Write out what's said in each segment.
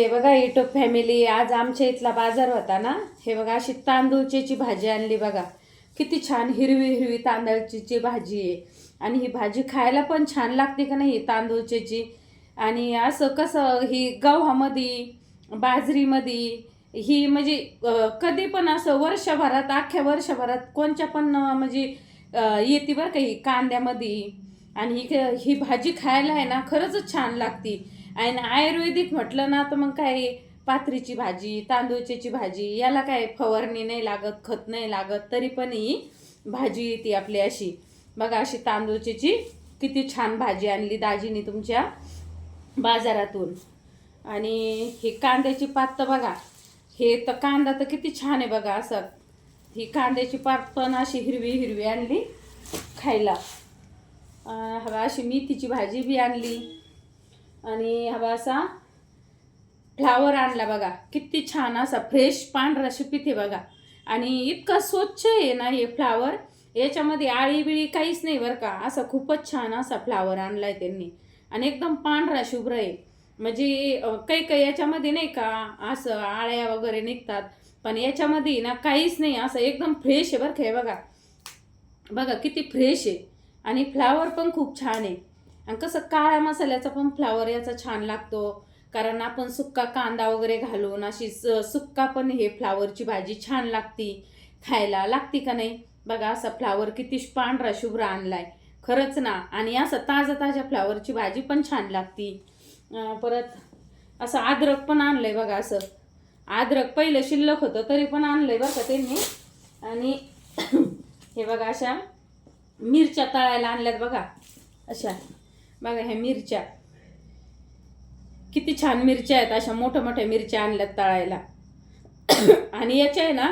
हे बघा YouTube family आज आमच्या इथला बाजार होता ना? हे बघा अशी तांदूळची भाजी आणली बघा. किती छान हिरवी हिरवी तांदळाची भाजी आहे. आणि ही भाजी खायला पण छान लागते का नाही तांदूळची आणि असं कसं ही गव्हामध्ये बाजरीमध्ये ही म्हणजे कधी पण असं वर्षभरात अख्ख्या वर्षभरात कोणच्या पण म्हणजे येते बरं का ही कांद्यामध्ये आणि ही ही भाजी खायला आहे ना खरंच छान लागती. आणि आयुर्वेदिक म्हटलं ना तर मग काय पाथरीची भाजी तांदूळची भाजी याला काय फवारणी नाही लागत खत नाही लागत तरी पण ही भाजी येते आपली अशी. बघा अशी तांदूळची किती छान भाजी आणली दाजीने तुमच्या बाजारातून. आणि ही कांद्याची पात तर बघा हे तर कांदा तर किती छान आहे बघा असं. ही कांद्याची पात पण अशी हिरवी हिरवी आणली खायला. हवा अशी मेथीची भाजी बी आणली. आणि हवा असा फ्लावर आणला बघा. किती छान असा फ्रेश पांढरा शिपीत आहे बघा. आणि इतका स्वच्छ आहे ना हे फ्लावर याच्यामध्ये आळी बिळी काहीच नाही बरं का. असा खूपच छान असा फ्लावर आहे त्यांनी. आणि एकदम पांढरा शुभ्र आहे. म्हणजे काही काही याच्यामध्ये नाही का असं आळ्या वगैरे निघतात. पण याच्यामध्ये ना काहीच नाही. असं एकदम फ्रेश आहे बरं का हे बघा. बघा किती फ्रेश आहे. आणि फ्लावर पण खूप छान आहे. आणि कसं काळ्या मसाल्याचा पण फ्लावर याचा छान लागतो. कारण आपण सुक्का कांदा वगैरे घालून अशी सुक्का पण हे फ्लावरची भाजी छान लागती. खायला लागती का नाही? बघा असा फ्लावर किती पांढरा शुभ्र आणलाय. खरंच ना? आणि असं ताजा ताज्या फ्लावरची भाजी पण छान लागती. परत असं अद्रक पण आणलंय बघा असं. अद्रक पहिलं शिल्लक होतं तरी पण आणलंय बरं का त्यांनी. आणि हे बघा अशा मिरच्या तळायला आणल्यात बघा. अशा. बघा ह्या मिरच्या. किती छान मिरच्या आहेत अशा मोठ्या मोठ्या मिरच्या आणल्यात तळायला. आणि याच्या आहे ना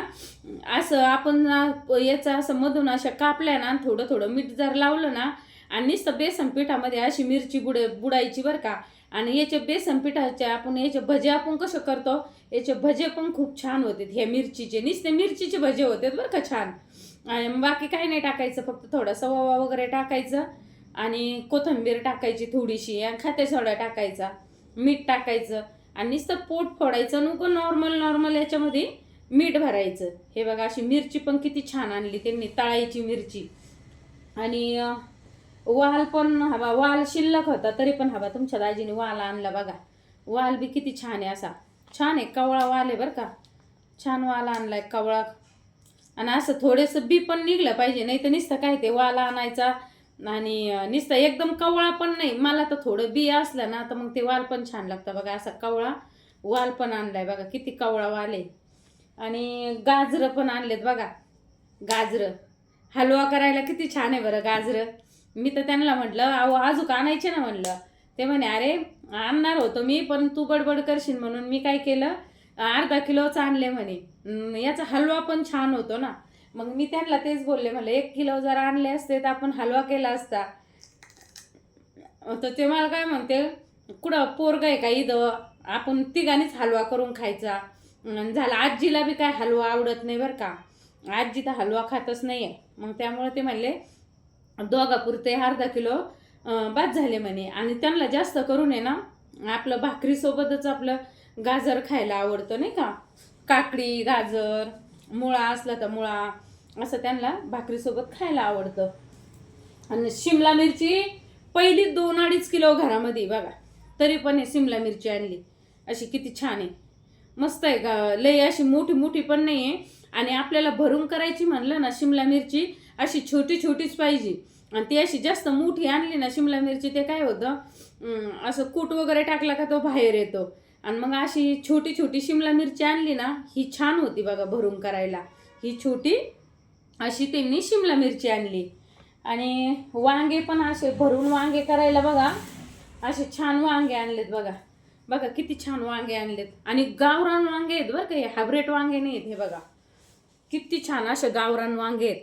असं आपण याचा याचं असं मधून अशा कापल्या ना थोडं थोडं मीठ जर लावलं ना आणि नुसतं बेसन पिठामध्ये अशी मिरची बुड बुडायची बरं का आणि याच्या बेसन पिठाच्या आपण याचे भजे आपण कसं करतो याचे भजे पण खूप छान होते ह्या मिरचीचे नुसते मिरचीचे भजे होते बरं का छान. आणि बाकी काही नाही टाकायचं फक्त थोडासा ओवा वगैरे टाकायचं. आणि कोथिंबीर टाकायची थोडीशी आणि खाते सोडा टाकायचा मीठ टाकायचं आणि नुसतं पोट फोडायचं नको नॉर्मल नॉर्मल याच्यामध्ये मीठ भरायचं. हे बघा अशी मिरची पण किती छान आणली त्यांनी तळायची मिरची. आणि वाल पण हवा वाल शिल्लक होता तरी पण हवा. तुमच्या दाजीने वाल आणला बघा. वाल बी किती छान आहे असा. छान आहे कवळा वाल आहे बरं का. छान वाल आणलाय कवळा. आणि असं थोडंसं बी पण निघलं पाहिजे नाही तर नुसतं काय ते वाल आणायचा आणि नुसतं एकदम कवळा पण नाही. मला तर थोडं बी असलं ना तर मग ते वाल पण छान लागतं बघा. असा कवळा वाल पण आणलाय बघा. किती कवळा वाल आहे. आणि गाजरं पण आणलेत बघा. गाजरं. हलवा करायला किती छान आहे बरं गाजरं. मी तर त्यांना म्हटलं अहो आजूक आणायचे ना म्हणलं. ते म्हणे अरे आणणार होतो मी पण तू बडबड करशील म्हणून मी काय केलं? अर्धा किलोच आणले म्हणे. याचा हलवा पण छान होतो ना. मग मी त्यांना तेच बोलले म्हणलं एक किलो जर आणले असते तर आपण हलवा केला असता. तर ते मला काय म्हणते कुठं पोरग आहे का इथं? आपण तिघांनीच हलवा करून खायचा. झाला आजीला बी काय हलवा आवडत नाही बरं का. आजी तर हलवा खातच नाही आहे मग त्यामुळे ते म्हणले दोघापुरते अर्धा किलो बाद झाले म्हणे. आणि त्यांना जास्त करून आहे ना आपलं भाकरीसोबतच आपलं गाजर खायला आवडतं नाही का? काकडी गाजर मुळा असला तर मुळा असं त्यांना भाकरीसोबत खायला आवडतं. आणि शिमला मिरची पहिली दोन अडीच किलो घरामध्ये बघा. तरी पण हे शिमला मिरची आणली. अशी किती छान आहे. मस्त आहे का? लई अशी मोठी मोठी पण नाही आहे आणि आपल्याला भरून करायची म्हणलं ना शिमला मिरची अशी छोटी छोटीच पाहिजे. आणि ती अशी जास्त मोठी आणली ना शिमला मिरची ते काय होतं? असं कूट वगैरे टाकला का तो बाहेर येतो. आणि मग अशी छोटी छोटी शिमला मिरची आणली ना ही छान होती बघा भरून करायला. ही छोटी अशी त्यांनी शिमला मिरची आणली. आणि वांगे पण असे भरून वांगे करायला बघा असे छान वांगे आणलेत बघा. बघा किती छान वांगे आणलेत. आणि गावरान वांगे आहेत बरं का हे हायब्रेड वांगे नाही आहेत हे बघा. किती छान असे गावरान वांगे आहेत.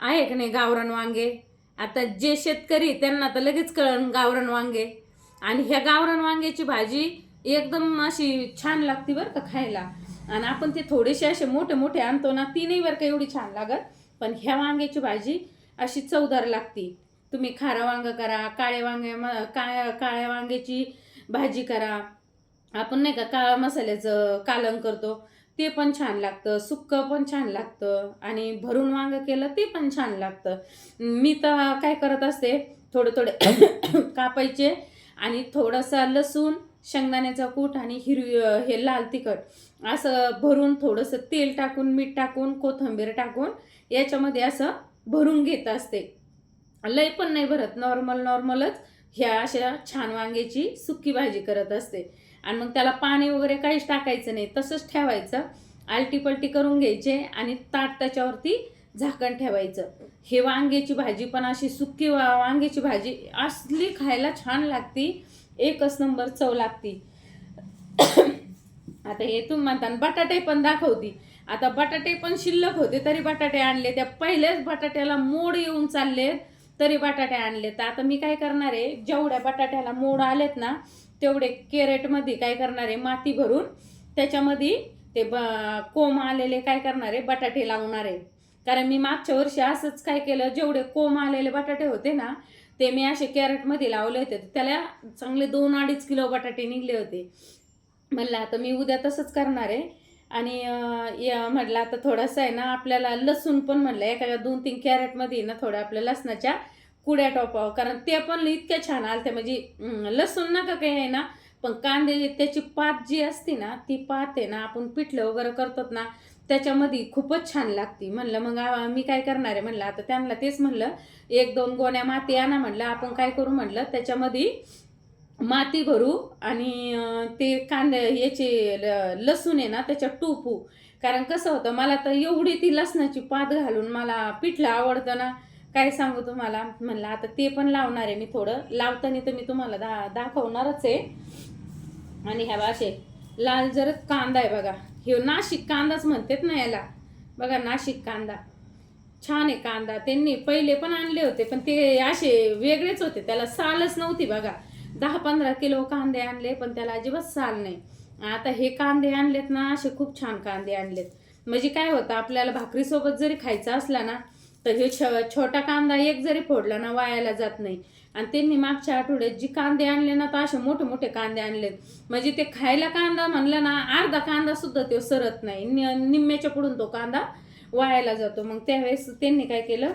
आहे का नाही गावरान वांगे? आता जे शेतकरी त्यांना तर लगेच कळण गावरान वांगे. आणि ह्या गावरान वांग्याची भाजी एकदम अशी छान लागते बरं का खायला. आणि आपण ते थोडेसे असे मोठे मोठे आणतो ना ती नाही बरं का एवढी छान लागत. पण ह्या वांग्याची भाजी अशी चवदार लागते. तुम्ही खारं वांग करा काळे वांगे म- काळ्या काळ्या वांग्याची भाजी करा. आपण नाही का काळा मसाल्याचं कालंग करतो ते पण छान लागतं. सुक्कं पण छान लागतं. आणि भरून वांग केलं ते पण छान लागतं. मी तर काय करत असते थोडे थोडे कापायचे आणि थोडासा लसूण शेंगदाण्याचा कूट आणि हिरवी हे लाल तिखट असं भरून थोडंसं तेल टाकून मीठ टाकून कोथिंबीर टाकून याच्यामध्ये असं भरून घेत असते. लय पण नाही भरत नॉर्मल नॉर्मलच ह्या अशा छान वांग्याची सुकी भाजी करत असते. आणि मग त्याला पाणी वगैरे काहीच टाकायचं नाही तसंच ठेवायचं. आलटी पलटी करून घ्यायचे आणि ताट त्याच्यावरती झाकण ठेवायचं. हे वांग्याची भाजी पण अशी सुकी वा वांग्याची भाजी असली खायला छान लागती. एकच नंबर चव लागती. आता हे तुम्ही म्हणता आणि बटाटे पण दाखवती. आता बटाटे पण शिल्लक होते तरी बटाटे आणले. त्या पहिल्याच बटाट्याला मोड येऊन चालले तरी बटाटे आणले. तर आता मी काय करणार आहे जेवढ्या बटाट्याला मोड आलेत ना तेवढे कॅरेटमध्ये काय करणार आहे माती भरून त्याच्यामध्ये ते ब कोंब आलेले काय करणार आहे बटाटे लावणार आहे. कारण मी मागच्या वर्षी असंच काय केलं जेवढे कोंब आलेले बटाटे होते ना ते मी असे कॅरेटमध्ये लावले होते. त्याला चांगले दोन अडीच किलो बटाटे निघले होते. म्हणलं आता मी उद्या तसंच करणार आहे. आणि या म्हटलं आता थोडंसं आहे ना आपल्याला लसूण पण म्हणलं एखाद्या दोन तीन कॅरेटमध्ये ना थोड्या आपल्या लसणाच्या कुड्या टोपावं. कारण ते पण इतक्या छान आलते. म्हणजे लसूण नका काही आहे ना पण कांदे त्याची पात जी असते ना ती पात आहे ना आपण पिठलं वगैरे करतात ना त्याच्यामध्ये खूपच छान लागती. म्हणलं मग मी काय करणार आहे? म्हणलं आता त्यांना तेच म्हणलं एक दोन गोण्या माती आणा म्हणलं आपण काय करू म्हणलं त्याच्यामध्ये माती भरू आणि ते कांदे याचे ल- लसूण आहे ना त्याच्यात टोपू. कारण कसं होतं मला तर एवढी ती लसणाची पात घालून मला पिठलं आवडतं ना. काय सांगू तुम्हाला? म्हणलं आता ते पण लावणार आहे मी थोडं. लावताना तर मी तुम्हाला दा दाखवणारच आहे. आणि ह्या असे लाल जरच कांदा आहे बघा. हे नाशिक कांदाच म्हणतात ना याला. बघा नाशिक कांदा. छान आहे कांदा. त्यांनी पहिले पण आणले होते पण ते असे वेगळेच होते. त्याला सालच नव्हती बघा. दहा पंधरा किलो कांदे आणले पण त्याला अजिबात साल नाही. आता हे कांदे आणलेत ना असे खूप छान कांदे आणलेत. म्हणजे काय होतं आपल्याला भाकरीसोबत जरी खायचा असला ना तर हे छ छोटा कांदा एक जरी फोडला ना वायाला जात नाही. आणि त्यांनी मागच्या आठवड्यात जी कांदे आणले ना तर असे मोठे मोठे कांदे आणलेत. म्हणजे ते खायला कांदा म्हणलं ना अर्धा कांदा सुद्धा तो सरत नाही. नि- निम्म्याच्या पुढून तो कांदा वायाला जातो. मग त्यावेळेस त्यांनी काय केलं?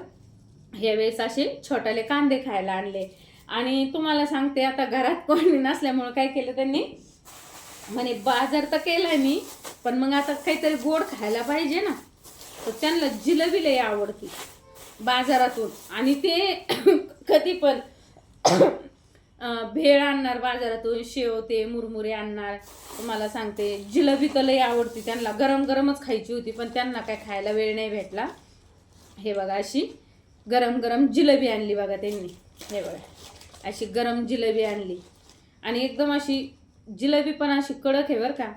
ह्यावेळेस असे छोटाले कांदे खायला आणले. आणि तुम्हाला सांगते आता घरात कोणी नसल्यामुळं काय केलं त्यांनी? म्हणे बाजार तर केलाय मी पण मग आता काहीतरी गोड खायला पाहिजे ना. तर त्यांना जिलबी लई आवडती बाजारातून. आणि ते कधी पण भेळ आणणार बाजारातून शेव ते मुरमुरे आणणार. तुम्हाला सांगते जिलेबी तर लई आवडती. त्यांना गरम गरमच खायची होती पण त्यांना काय खायला वेळ नाही भेटला. हे बघा अशी गरम गरम जिलेबी आणली बघा त्यांनी. हे बघा अशी गरम जिलेबी आणली. आणि एकदम अशी जिलेबी पण अशी कडक आहे बरं का.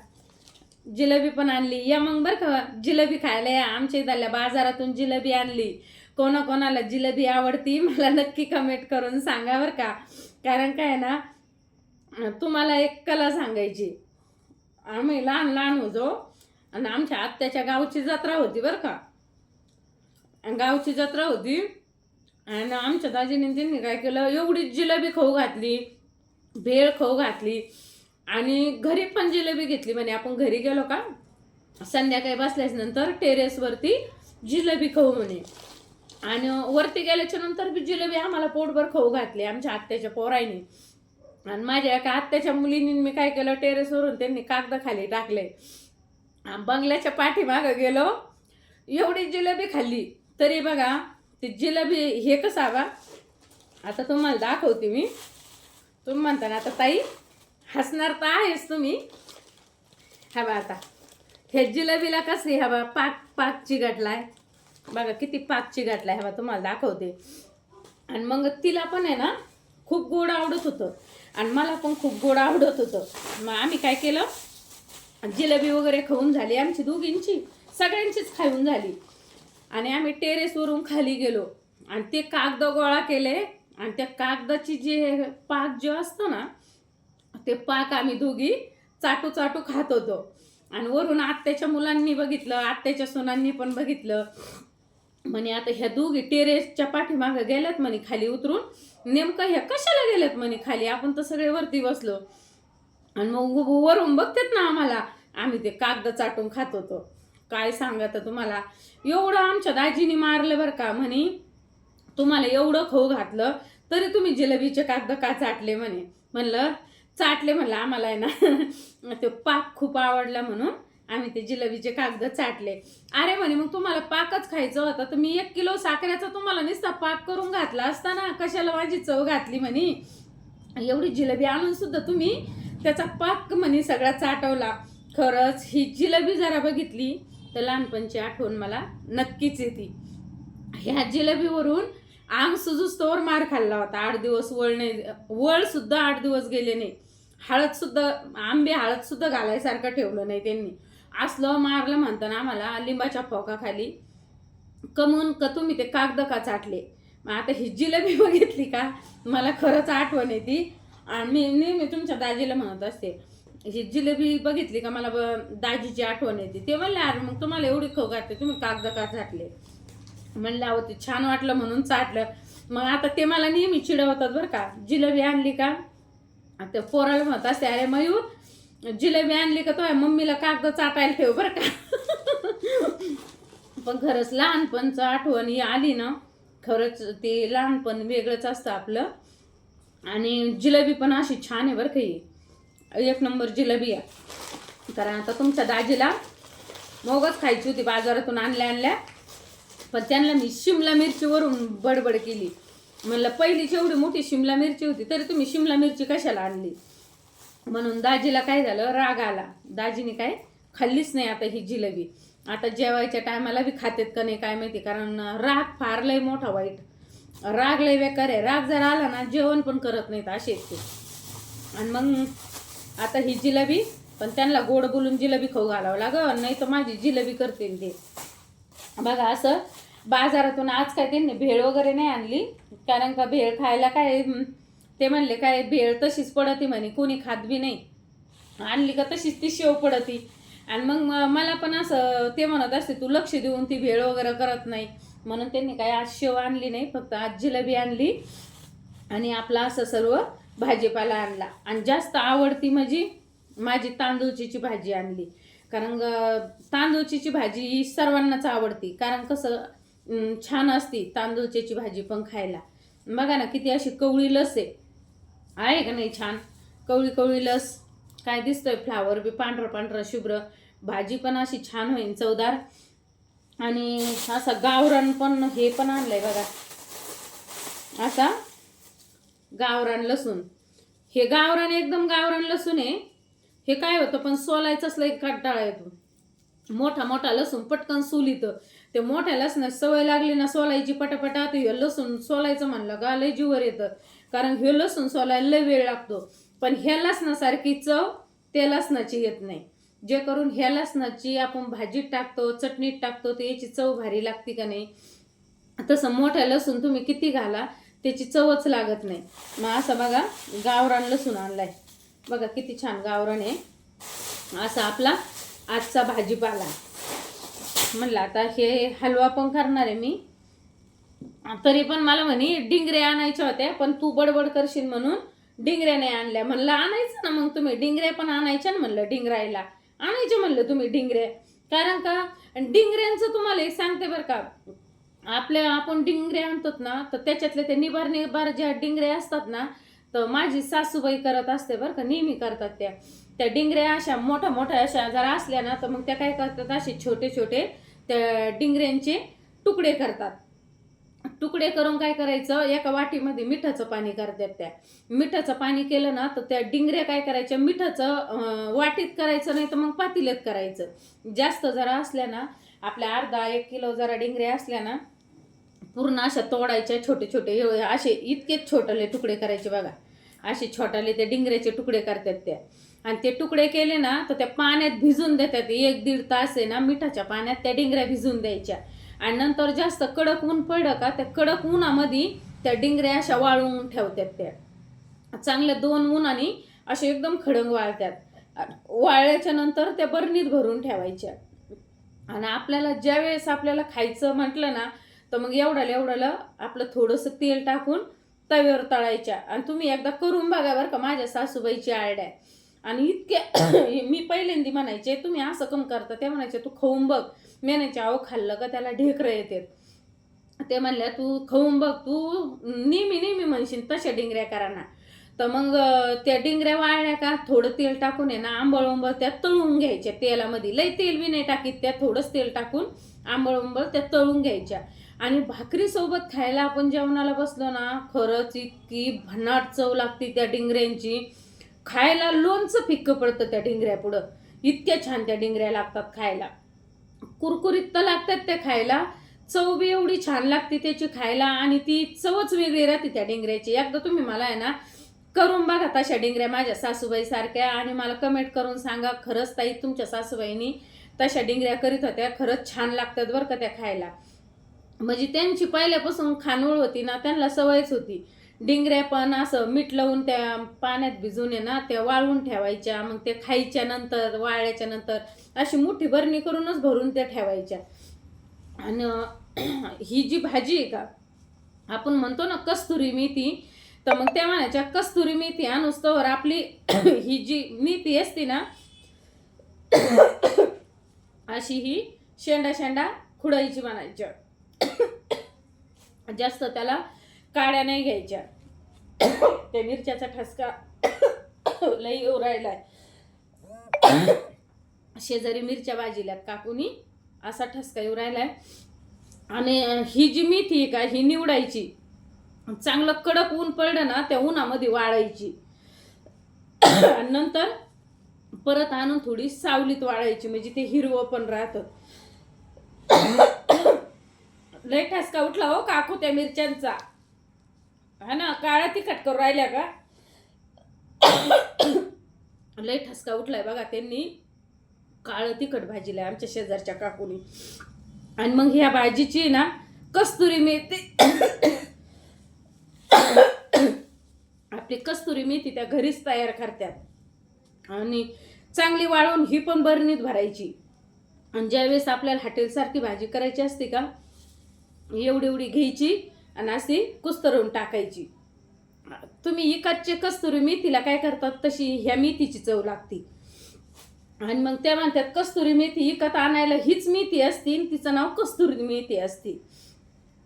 जिलेबी पण आणली. या मग बरं का जिलेबी खायला या. आमच्या इथल्या बाजारातून जिलेबी आणली. कोणाकोणाला जिलेबी आवडती मला नक्की कमेंट करून सांगा बरं का. कारण काय आहे ना तुम्हाला एक कला सांगायची. आम्ही लहान लहान होतो आणि आमच्या आत्याच्या गावची जत्रा होती बरं का. आणि गावची जत्रा होती आणि आमच्या दाजीने त्यांनी काय केलं एवढी जिलेबी खाऊ घातली भेळ खाऊ घातली आणि घरी पण जिलेबी घेतली म्हणे. आपण घरी गेलो का संध्याकाळी बसल्याच नंतर टेरेसवरती जिलेबी खाऊ म्हणे. आणि वरती गेल्याच्यानंतर बी जिलेबी आम्हाला पोटभर खाऊ घातली आमच्या आत्याच्या पोराईने आणि माझ्या एका आत्याच्या मुलींनी मी काय केलं टेरेसवरून त्यांनी कागद खाली टाकले. बंगल्याच्या पाठीमागं गेलो एवढी जिलेबी खाल्ली. तरी बघा ती जिलेबी हे कसं बा? आता तुम्हाला दाखवते मी. तुम्ही म्हणता ना आता ताई हसणार तर आहेच तुम्ही. हा बा आता. हे जिलेबीला कसे हवा पाक पाक आहे बघा किती पाक चिघटलाय हवा तुम्हाला दाखवते. आणि मग तिला पण आहे ना खूप गोड आवडत होतं. आणि मला पण खूप गोड आवडत होतं. मग आम्ही काय केलं? जिलेबी वगैरे खाऊन झाली आमची दोघींची. सगळ्यांचीच खाऊन झाली. आणि आम्ही टेरेसवरून खाली गेलो. आणि ते कागद गोळा केले. आणि त्या कागदाची जे पाक जो असतो ना ते पाक आम्ही दोघी चाटू चाटू खात होतो. आणि वरून आत्याच्या मुलांनी बघितलं आत्याच्या सोनांनी पण बघितलं. म्हणे आता ह्या दोघी टेरेसच्या पाठीमागं गेल्यात म्हणे खाली उतरून. नेमकं ह्या कशाला गेल्यात म्हणे खाली? आपण तर सगळे वरती बसलो. आणि मग वरून बघतात ना आम्हाला. आम्ही ते कागद चाटून खात होतो. काय सांगत तुम्हाला? एवढं आमच्या दाजीने मारलं बरं का म्हणे. तुम्हाला एवढं खाऊ घातलं तरी तुम्ही जिलेबीचे कागद का चाटले म्हणे? म्हणलं चाटले म्हणलं आम्हाला आहे ना. ते पाक खूप आवडला म्हणून. आम्ही ते जिलेबीचे कागद चाटले. अरे म्हणे मग तुम्हाला पाकच खायचं होतं तर मी एक किलो साखरेचा तुम्हाला नुसता पाक करून घातला असता ना कशाला माझी चव घातली म्हणे? एवढी जिलेबी आणून सुद्धा तुम्ही त्याचा पाक म्हणे सगळा चाटवला. खरंच ही जिलेबी जरा बघितली तर लहानपणची आठवण मला नक्कीच येते. ह्या जिलेबीवरून आम सुजूस्तोवर मार खाल्ला होता. आठ दिवस वळ नाही आठ दिवस गेले नाही. हळदसुद्धा आंबे हळदसुद्धा घालायसारखं ठेवलं नाही त्यांनी. असलं मारलं म्हणताना आम्हाला लिंबाच्या फोकाखाली. कमवून का तुम्ही ते कागद का चाटले? मग आता ही जिलेबी बघितली का? मला खरंच आठवण येते. आणि मी नेहमी तुमच्या दाजीला म्हणत असते ही जिलेबी बघितली का? मला ब- दाजीची आठवण येते. ते म्हणले अरे मग तुम्हाला एवढी खो घातली तुम्ही कागद का चाटले? म्हणलं अहो ते छान वाटलं म्हणून चाटलं. मग आता ते मला नेहमी चिडवतात बरं का जिलेबी आणली का? आता पोराला म्हणत असते अरे मयूर जिलेबी आणली का तो मम्मीला कागद चाटायला ठेव बरं का. पण खरंच लहानपणचं आठवण ही आली ना खरंच ते लहानपण वेगळंच असतं आपलं. आणि जिलेबी पण अशी छान आहे बरं का ही. एक नंबर जिलेबी आहे. कारण आता तुमच्या दाजीला मोगच खायची होती बाजारातून आणल्या आणल्या. पण त्यांना मी शिमला मिरचीवरून बडबड केली. म्हणलं पहिलीची एवढी मोठी शिमला मिरची होती तरी तुम्ही शिमला मिरची कशाला आणली? म्हणून दाजीला काय झालं? राग आला. दाजीने काय? खाल्लीच नाही आता ही जिलेबी. आता जेवायच्या टायमाला बी खातेत का नाही काय माहिती? कारण राग फार लय मोठा वाईट. राग लय बेकार आहे. राग जर आला ना जेवण पण करत नाहीत असे आहेत ते. आणि मग आता ही जिलेबी पण त्यांना गोड बोलून जिलेबी खाऊ घालावं लागं नाही तर माझी जिलेबी करते ते. बघा असं बाजारातून आज काय त्यांनी भेळ वगैरे नाही आणली. कारण का भेळ खायला काय ते म्हणले काय भेळ तशीच पडती म्हणे कोणी खात बी नाही. आणली का तशीच ती शेव पडती. आणि मग मला पण असं ते म्हणत असते तू लक्ष देऊन ती भेळ वगैरे करत नाही. म्हणून त्यांनी काय आज शेव आणली नाही फक्त आजीला बी आणली आणि आपला असं सर्व भाजीपाला आणला. आणि जास्त आवडती म्हणजे माझी तांदूळचीची भाजी आणली. कारण तांदूळचीची भाजी ही सर्वांनाच आवडती. कारण कसं छान असती तांदूळचीची भाजी पण खायला. बघा ना किती अशी कवळी लस आहे. आहे का नाही छान? कवळी कवळी लस. काय दिसतोय? फ्लावर बी पांढरं पांढरं शुभ्र. भाजी पण अशी छान होईल चवदार. आणि असं गावरान पण हे पण आणलंय बघा. असा गावरान लसूण. हे गावरान एकदम गावरान लसूण आहे. हे काय होतं? पण सोलायचंच लई कंटाळा येतो. मोठा मोठा लसूण पटकन सोलितं. ते मोठ्या लसणाची सवय लागली ना सोलायची पटापटा ते लसूण सोलायचं म्हणलं का लय जीवर येतं. कारण हे लसूण सोलायला लय वेळ लागतो. पण ह्या लसणासारखी चव त्या लसणाची येत नाही. जे करून ह्या लसणाची आपण भाजीत टाकतो चटणीत टाकतो तर याची चव भारी लागते का नाही? तसं मोठ्या लसूण तुम्ही किती घाला त्याची चवच लागत नाही. मग असं बघा गावरान लसूण आणलाय. बघा किती छान गावरान आहे. असा आपला आजचा भाजीपाला. म्हणलं आता हे हलवा पण करणार आहे मी. तरी पण मला म्हणे डिंगरे आणायच्या होत्या पण तू बडबड करशील म्हणून डिंगऱ्या नाही आणल्या. म्हणलं आणायचं ना मग तुम्ही डिंगऱ्या पण आणायच्या ना म्हणलं डिंगरायला. आणायचे म्हणलं तुम्ही डिंगरे. कारण का डिंगऱ्यांचं तुम्हाला एक सांगते बरं का आपल्या आपण डिंगरे आणतो ना तर त्याच्यातले ते निभार निभार ज्या डिंगरे असतात ना तर माझी सासूबाई करत असते बरं का नेहमी करतात त्या. त्या डिंगऱ्या अशा मोठ्या मोठ्या अशा जर असल्या ना तर मग त्या काय करतात असे छोटे छोटे त्या डिंगऱ्यांचे तुकडे करतात. तुकडे करून काय करायचं? एका वाटीमध्ये मिठाचं पाणी करतात त्या. मिठाचं पाणी केलं ना तर त्या डिंगऱ्या काय करायच्या? मिठाचं वाटीत करायचं नाही तर मग पातीलेत करायचं. जास्त जरा असल्या ना आपल्या अर्धा एक किलो जरा डिंगऱ्या असल्या ना पूर्ण अशा तोडायच्या छोटे छोटे असे इतकेच छोटले तुकडे करायचे बघा. असे छोटाले ते डिंगऱ्याचे तुकडे करतात त्या. आणि ते तुकडे केले ना तर त्या पाण्यात भिजून देतात. एक दीड तास आहे ना मिठाच्या पाण्यात त्या डिंगऱ्या भिजून द्यायच्या. आणि नंतर जास्त कडक ऊन पडलं का त्या कडक उन्हामध्ये त्या डिंगऱ्या अशा वाळवून ठेवतात त्या. चांगल्या दोन उन्हाने असे एकदम खडंग वाळतात. वाळल्याच्या नंतर त्या बरणीत भरून ठेवायच्या. आणि आपल्याला ज्या वेळेस आपल्याला खायचं म्हटलं ना तर मग एवढ्याला एवढ्याला आपलं थोडंसं तेल टाकून तव्यावर तळायच्या. आणि तुम्ही एकदा करून बघा बरं का माझ्या सासूबाईची आयडिया आणि इतक्या मी पहिल्यांदी म्हणायचे तुम्ही असं कम करता. ते म्हणायचे तू खाऊन बघ. मी आव खाल्लं का त्याला ढेकरं येतात. ते म्हणल्या तू खाऊन बघ तू नेहमी नेहमी म्हणशील तशा डिंगऱ्या करा ना तर मग त्या डिंगऱ्या वाळल्या का थोडं तेल टाकून आहे ना आंबळ उंबळ त्यात तळून घ्यायच्या. तेलामध्ये लई तेल बी नाही टाकीत त्या थोडंच तेल टाकून आंबळ उंबळ त्यात तळून घ्यायच्या. आणि भाकरीसोबत खायला आपण जेवणाला बसलो ना खरंच इतकी भन्नाट चव लागते त्या डिंगऱ्यांची. खायला लोणचं फिक्क पडतं त्या डिंगऱ्या पुढं इतक्या छान त्या डिंगऱ्या लागतात खायला. कुरकुरीत तर लागतात त्या खायला. चव बी एवढी छान लागते त्याची खायला आणि ती चवच वेगळी राहते त्या डिंगऱ्याची. एकदा तुम्ही मला आहे ना करून बघा तशा डिंगऱ्या माझ्या सासूबाई सारख्या आणि मला कमेंट करून सांगा खरंच ताई तुमच्या सासूबाईनी तशा डिंगऱ्या करीत होत्या. खरंच छान लागतात बरं का त्या खायला. म्हणजे त्यांची पहिल्यापासून खानोळ होती ना त्यांना सवयच होती. डिंगऱ्या पण असं मीठ लावून त्या पाण्यात भिजून आहे ना त्या वाळवून ठेवायच्या मग त्या खायच्या नंतर वाळल्याच्या नंतर अशी मोठी भरणी करूनच भरून त्या ठेवायच्या. आणि ही जी भाजी आहे का आपण म्हणतो ना कस्तुरी मेथी तर मग त्या म्हणायच्या कस्तुरी मेथी अनुस्तवर आपली ही जी मेथी असते ना अशी ही शेंडा शेंडा खुडायची म्हणायच्या. जास्त त्याला काड्या नाही घ्यायच्या. त्या मिरच्याचा ठसका लई येऊ राहिलाय शेजारी मिरच्या भाजील्यात काकूनी असा ठसका येऊ राहिलाय. आणि ही जी मेथी आहे का ही निवडायची. चांगलं कडक ऊन पडलं ना त्या उन्हामध्ये वाळायची. आणि नंतर परत आणून थोडी सावलीत वाळायची म्हणजे ते हिरवं पण राहतं. लय ठसका उठला हो काकू त्या मिरच्यांचा. हा ना? काळा तिखट करून राहिल्या का? लय ठसका उठलाय बघा त्यांनी. काळं तिखट भाजीला आमच्या शेजारच्या काकूनी. आणि मग ह्या भाजीची ना कस्तुरी मेथी. आपली कस्तुरी मेथी त्या घरीच तयार करतात. आणि चांगली वाळवून ही पण बरणीत भरायची. आणि ज्यावेळेस आपल्याला हॉटेलसारखी भाजी करायची असते का एवढी एवढी घ्यायची. आणि अशी कुस्तरून टाकायची. तुम्ही इकडचे कस्तुरी मेथीला काय करतात तशी ह्या मेथीची चव लागते. आणि मग त्या म्हणतात कस्तुरी मेथी इकत आणायला हीच मेथी असती आणि तिचं नाव कस्तुरी मेथी असती.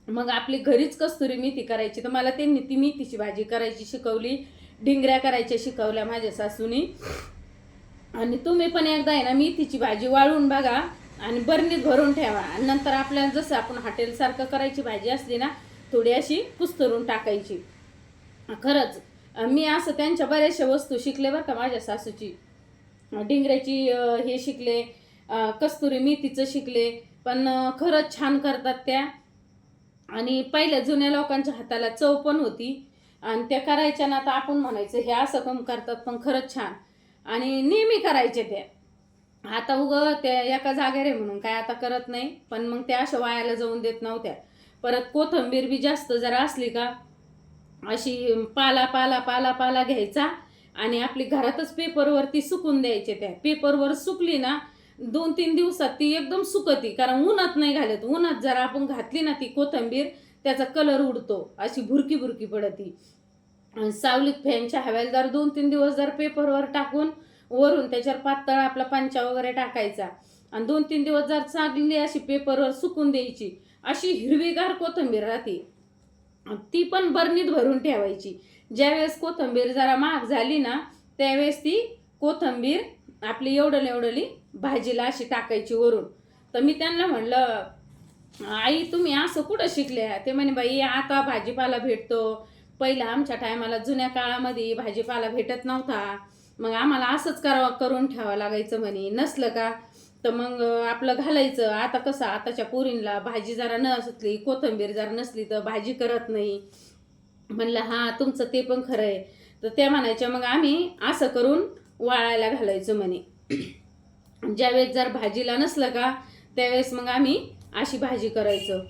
मग आपली घरीच कस्तुरी मेथी करायची. तर मला त्यांनी ती मेथीची भाजी करायची शिकवली ढिंगऱ्या करायच्या शिकवल्या माझ्या सासूनी. आणि तुम्ही पण एकदा आहे ना मेथीची भाजी वाळून बघा आणि बरणीत भरून ठेवा. आणि नंतर आपल्याला जसं आपण हॉटेलसारखं करायची भाजी असली ना थोडी अशी पुस्तरून टाकायची. खरंच. मी असं त्यांच्या बऱ्याचशा वस्तू शिकले बरं का माझ्या सासूची. डिंगऱ्याची हे शिकले. कस्तुरी मेथीचं शिकले. पण खरंच छान करतात त्या. आणि पहिल्या जुन्या लोकांच्या हाताला चव पण होती. आणि त्या करायच्या ना आता आपण म्हणायचं हे असं कम करतात पण खरंच छान. आणि नेहमी करायचे त्या. आता उगं त्या एका जागेर आहे म्हणून काय आता करत नाही. पण मग त्या अशा वायाला जाऊन देत नव्हत्या. परत कोथंबीर बी जास्त जरा असली का अशी पाला पाला पाला पाला घ्यायचा आणि आपली घरातच पेपरवरती सुकून द्यायचे त्या. पेपरवर सुकली ना दोन तीन दिवसात ती एकदम सुकती. कारण उन्हात नाही घालत. उन्हात जर आपण घातली ना ती कोथंबीर त्याचा कलर उडतो. अशी भुरकी भुरकी पडती. सावलीत फॅनच्या हव्याला जर दोन तीन दिवस जर पेपरवर टाकून वरून त्याच्यावर पातळ आपला पांचा वगैरे टाकायचा. आणि दोन तीन दिवस जर चांगली अशी पेपरवर सुकून द्यायची अशी हिरवीगार कोथंबीर राहते. ती पण बरणीत भरून ठेवायची. ज्यावेळेस कोथंबीर जरा महाग झाली ना त्यावेळेस ती कोथंबीर आपली एवढं एवढली भाजीला अशी टाकायची वरून. तर मी त्यांना म्हणलं आई तुम्ही असं कुठं शिकल्या? ते म्हणे बाई आता भाजीपाला भेटतो. पहिला आमच्या टायमाला जुन्या काळामध्ये भाजीपाला भेटत नव्हता. मग आम्हाला असंच करावं करून ठेवावं लागायचं म्हणे. नसलं का? तर मग आपलं घालायचं. आता कसं आताच्या पोरींला भाजी जरा न असली कोथंबीर जरा नसली तर भाजी करत नाही. म्हणलं हां तुमचं ते पण खरं आहे. तर त्या म्हणायच्या मग आम्ही असं करून वाळायला घालायचं म्हणे. ज्यावेळेस जर भाजीला नसलं का त्यावेळेस मग आम्ही अशी भाजी करायचं.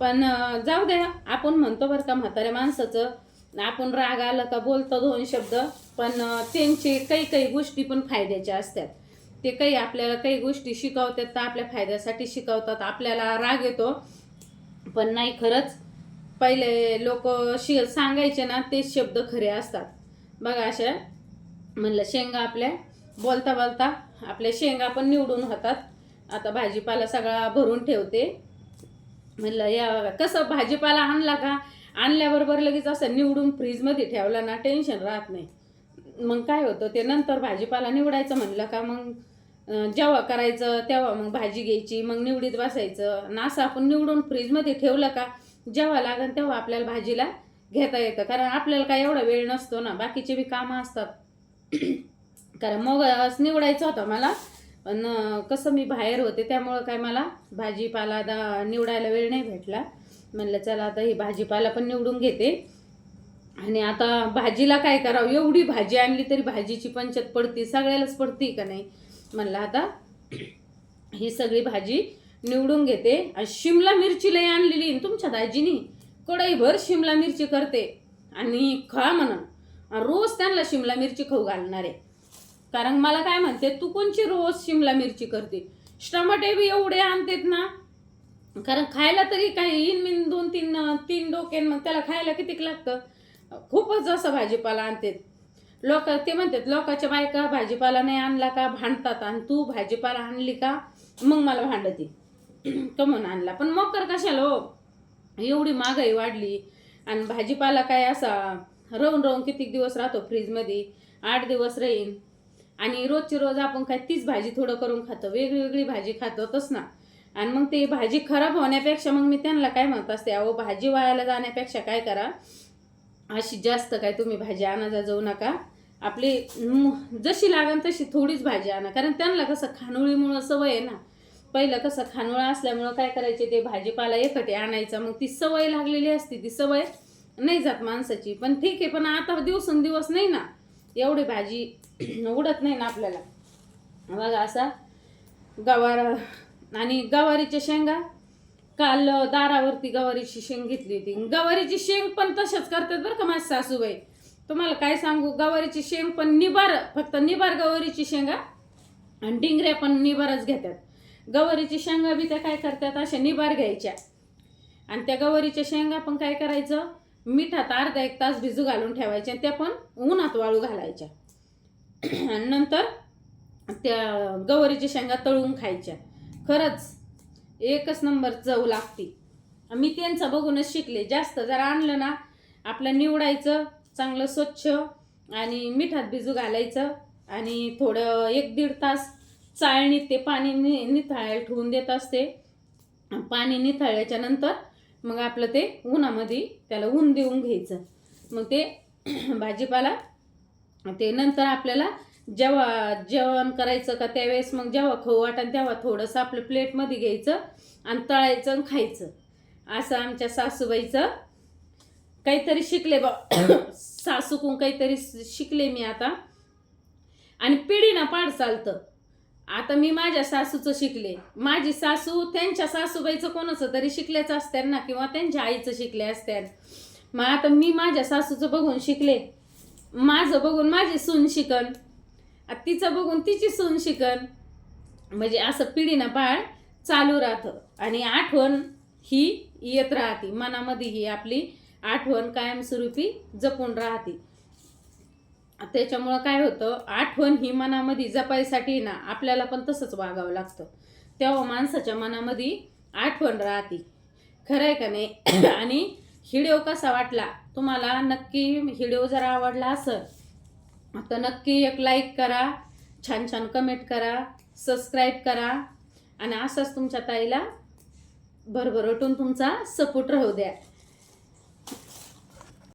पण जाऊ द्या आपण म्हणतो बरं का म्हाताऱ्या माणसाचं आपण राग आलं का बोलतो दोन शब्द पण त्यांचे काही काही गोष्टी पण फायद्याच्या असतात. ते काही आपल्याला काही गोष्टी शिकवतात तर आपल्या फायद्यासाठी शिकवतात. आपल्याला राग येतो. पण नाही खरंच पहिले लोक शि सांगायचे ना ते शब्द खरे असतात. बघा अशा म्हणलं शेंगा आपल्या बोलता बोलता आपल्या शेंगा पण निवडून होतात. आता भाजीपाला सगळा भरून ठेवते. म्हणलं या कसं भाजीपाला आणला का? आणल्याबरोबर लगेच असं निवडून फ्रीजमध्ये ठेवला ना टेन्शन राहत नाही. मग काय होतं ते नंतर भाजीपाला निवडायचं म्हणलं का? मग जेव्हा करायचं तेव्हा मग भाजी घ्यायची मग निवडीत बसायचं. आणि असं आपण निवडून फ्रीजमध्ये ठेवलं का जेव्हा लागेल तेव्हा आपल्याला भाजीला घेता येतं. कारण आपल्याला काय एवढा वेळ नसतो ना बाकीचे बी कामं असतात. कारण मग निवडायचं होतं मला. पण कसं मी बाहेर होते त्यामुळं काय मला भाजीपाला दा निवडायला वेळ नाही भेटला. म्हणलं चला आता ही भाजीपाला पण निवडून घेते. आणि आता भाजीला काय करावं? एवढी भाजी आणली तरी भाजीची पंचत पडती सगळ्यालाच पडती का नाही? म्हणलं आता ही सगळी भाजी निवडून घेते. आणि शिमला मिरची लई आणलेली तुमच्या दाजीनी. कढईभर शिमला मिरची करते. आणि खा म्हणा. रोज त्यांना शिमला मिरची खाऊ घालणार आहे. कारण मला काय म्हणते तू कोणची रोज शिमला मिरची करते? टमाटे बी एवढे आणतेत ना. कारण खायला तरी काही इन मिन दोन तीन तीन डोके मग त्याला खायला कितीक लागतं? खूपच असं भाजीपाला आणतेत. लोक ते म्हणतात लोकांच्या बायका भाजीपाला नाही आणला का? भांडतात. आणि तू भाजीपाला आणली का? मग मला भांडती. कमून आणला. पण मकर कशाला हो? एवढी महागाई वाढली. आणि भाजीपाला काय असा राहून राहून किती दिवस राहतो फ्रीजमध्ये? आठ दिवस राहीन. आणि रोजची रोज आपण काय तीच भाजी थोडं करून खातो. वेगळी वेगळी भाजी खातोतच ना. आणि मग ते भाजी खराब होण्यापेक्षा मग मी त्यांना काय म्हणत असते अहो भाजी वायाला जाण्यापेक्षा काय करा? अशी जास्त काय तुम्ही भाजी आणायला जाऊ नका. आपली जशी लागेल तशी थोडीच भाजी आणा. कारण त्यांना कसं खानोळीमुळं सवय आहे ना. पहिलं कसं खानोळा असल्यामुळं काय करायचे ते भाजीपाला एकटे आणायचा. मग ती सवय लागलेली असते. ती सवय नाही जात माणसाची. पण ठीक आहे पण आता दिवसेंदिवस नाही ना. एवढी भाजी उडत नाही ना आपल्याला. बघा असा गवार आणि गवारीच्या शेंगा. काल दारावरती गवारीची शेंग घेतली होती. गवारीची शेंग पण तशाच करतात बरं का माझ्या सासूबाई. तुम्हाला काय सांगू? गवारीची शेंग पण निबार फक्त निबार गवारीची शेंगा आणि डिंगऱ्या पण निबारच घेतात. गवारीची शेंगा बी त्या काय करतात? अशा निबार घ्यायच्या. आणि त्या गवारीच्या शेंगा पण काय करायचं? मिठात अर्धा एक तास भिजू घालून ठेवायच्या आणि त्या पण उन्हात वाळू घालायच्या. आणि नंतर त्या गवारीच्या शेंगा तळून खायच्या. खरंच एकच नंबर चव लागते. मी त्यांचं बघूनच शिकले. जास्त जर आणलं ना आपलं निवडायचं चांगलं स्वच्छ आणि मिठात भिजू घालायचं आणि थोडं एक दीड तास चाळणीत ते पाणी नि निथाळायला ठेवून देत असते. पाणी निथाळल्याच्या नंतर मग आपलं ते उन्हामध्ये त्याला ऊन देऊन घ्यायचं. मग ते भाजीपाला ते नंतर आपल्याला जेव्हा जेवण करायचं का त्यावेळेस मग जेव्हा खाऊ वाटेल तेव्हा थोडंसं आपलं प्लेटमध्ये घ्यायचं आणि तळायचं आणि खायचं. असं आमच्या सासूबाईचं काहीतरी शिकले बा. सासूकून काहीतरी शिकले मी आता. आणि पिढीना पाड चालतं. आता मी माझ्या सासूचं शिकले. माझी सासू त्यांच्या सासूबाईचं कोणाचं तरी शिकल्याच असत्या ना किंवा त्यांच्या आईचं शिकले असत्या मग आता मी माझ्या सासूचं बघून शिकले. माझं बघून माझी सून शिकन. तिचं बघून तिची सून शिकन. म्हणजे असं पिढीनं बाळ चालू राहतं. आणि आठवण ही येत राहते. मनामध्ये ही आपली आठवण कायमस्वरूपी जपून राहते. त्याच्यामुळं काय होतं आठवण ही मनामध्ये जपायसाठी ना आपल्याला पण तसंच वागावं लागतं. तेव्हा माणसाच्या मनामध्ये आठवण राहते. खरं आहे का नाही? आणि हिडिओ कसा वाटला? तुम्हाला नक्की हिडिओ जर आवडला असेल तर नक्की एक लाईक करा छान छान कमेंट करा सबस्क्राईब करा आणि असंच तुमच्या ताईला भरभरटून तुमचा सपोर्ट राहू द्या.